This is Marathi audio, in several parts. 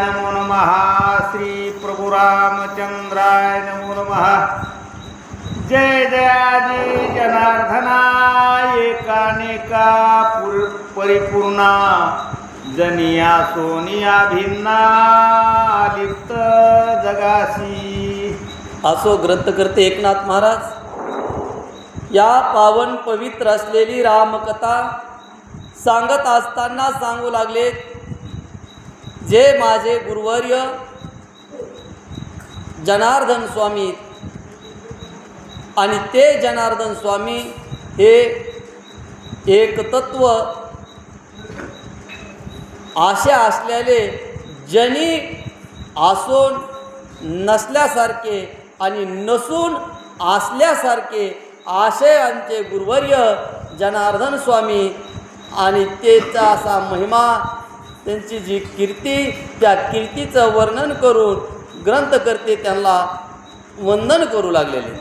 नमो नमः. श्री प्रभु रामचंद्राय नमो नमः. जय जयाजी जनार्दना एकानेका परिपूर्णा जनिया सोनिया भिन्ना लिप्त जगाशी असो ग्रंथकर्ते एकनाथ महाराज या पावन पवित्र असलेली रामकथा सांगत असताना सांगू लागलेत जे माझे गुरुवर्य जनार्दन स्वामी आणि ते जनार्दन स्वामी हे एकतत्व आशा असलेले जनी असून नसल्यासारखे आणि नसून असल्यासारखे आशय आमचे गुरुवर्य जनार्दन स्वामी आणि त्याचा असा महिमा त्यांची जी कीर्ती त्या कीर्तीचं वर्णन करून ग्रंथकर्ते त्यांना वंदन करू लागलेले.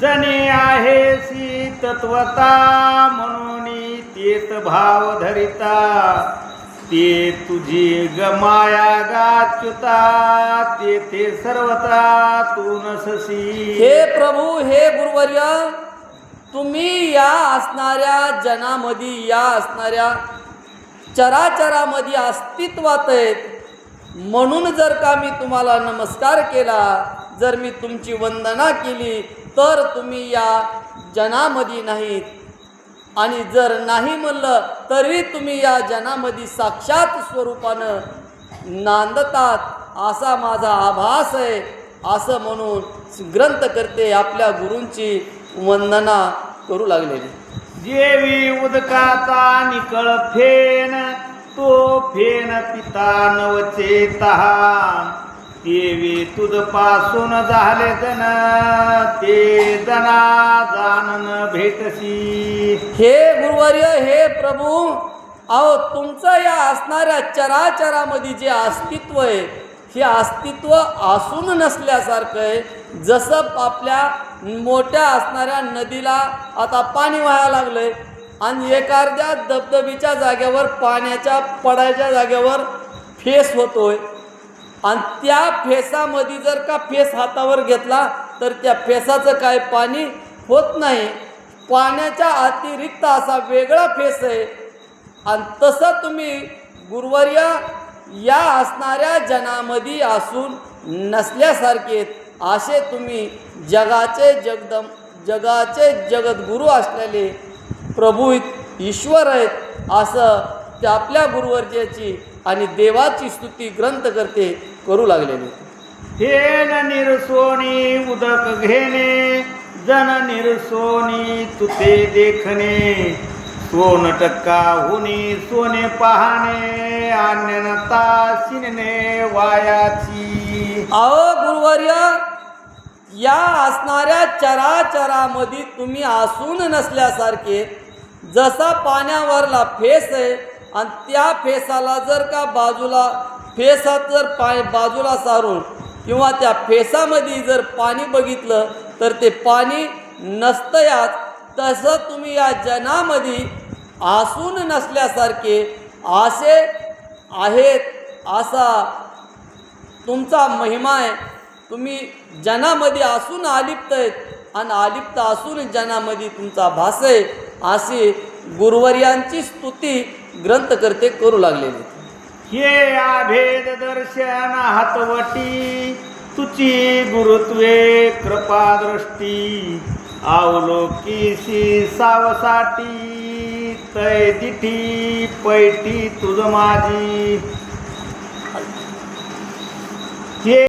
जने आहे सी तत्वता म्हणून तेत भाव धरिता. ते तुझी गमाया गाच्युता ते ते सर्वता तू नससी हे प्रभू हे गुरुवर्य तुम्ही या असणाऱ्या जनामध्ये या असणाऱ्या चराचरामध्ये अस्तित्वात आहेत. म्हणून जर का मी तुम्हाला नमस्कार केला जर मी तुमची वंदना केली तर तुम्ही या जनामध्ये नाहीत. आणि जर नाही म्हणलं तरी तुम्ही या जनामध्ये साक्षात स्वरूपानं नांदतात. असा माझा आभास आहे. असं म्हणून ग्रंथकर्ते आपल्या गुरूंची वंदना करू लागलेली. जेवी उदकाचा निकळ फेन तो फेन पिता नवचे तहान तेवी तुझपासून झाले जन ते जना जानन भेटसी हे गुरुवर्य हे प्रभू अहो तुमचं या असणाऱ्या चराचरामध्ये जे अस्तित्व आहे हे अस्तित्व असून नसल्यासारखं आहे. जसं आपल्या मोठ्या असणाऱ्या नदीला आता पाणी व्हायला लागलंय आणि एखाद्या धबधबीच्या जागेवर पाण्याच्या पडायच्या जागेवर फेस होतोय. आणि त्या फेसामध्ये जर का फेस हातावर घेतला तर त्या फेसाचं काय पाणी होत नाही. पाण्याच्या अतिरिक्त असा वेगळा फेस आहे. आणि तसं तुम्ही गुरुवर्य या असणाऱ्या जनामध्ये असून नसल्यासारखे असे तुम्ही जगाचे जगदम जगाचे जगद्गुरू असलेले प्रभू ईश्वर आहेत असं ते आपल्या गुरुवर्याची आणि देवाची स्तुती ग्रंथ करते करू लागलेले. हेन निरसोनी उदक घेणे जन निरसोनी तुते देखणे. सोन टक्का हुनी सोने पाहणे अन्यनता शिनणे वायाची. अहो गुरुवर्य या असणाऱ्या चराचरामध्ये तुम्ही असून नसल्यासारखे जसा पाण्यावरला फेस आहे आणि त्या फेसाला जर का बाजूला फेसात जर पाय बाजूला सारून किंवा त्या फेसामध्ये जर पाणी बघितलं तर ते पाणी नसतं यात. तसं तुम्ही या जनामध्ये आसून नसल्यासारखे असे आहेत असा तुमचा महिमा आहे. तुम्ही जनामध्ये असून आलिप्त आहेत आणि आलिप्त असून जनामध्ये तुमचा भास आहे अशी गुरुवर्यांची स्तुती ग्रंथकर्ते करू लागलेले. हे आभेद दर्शन हातवटी तुची गुरुत्वे कृपा दृष्टी अवलोकीशी सावसाठी तै दिठी पैठी तुझ माझी.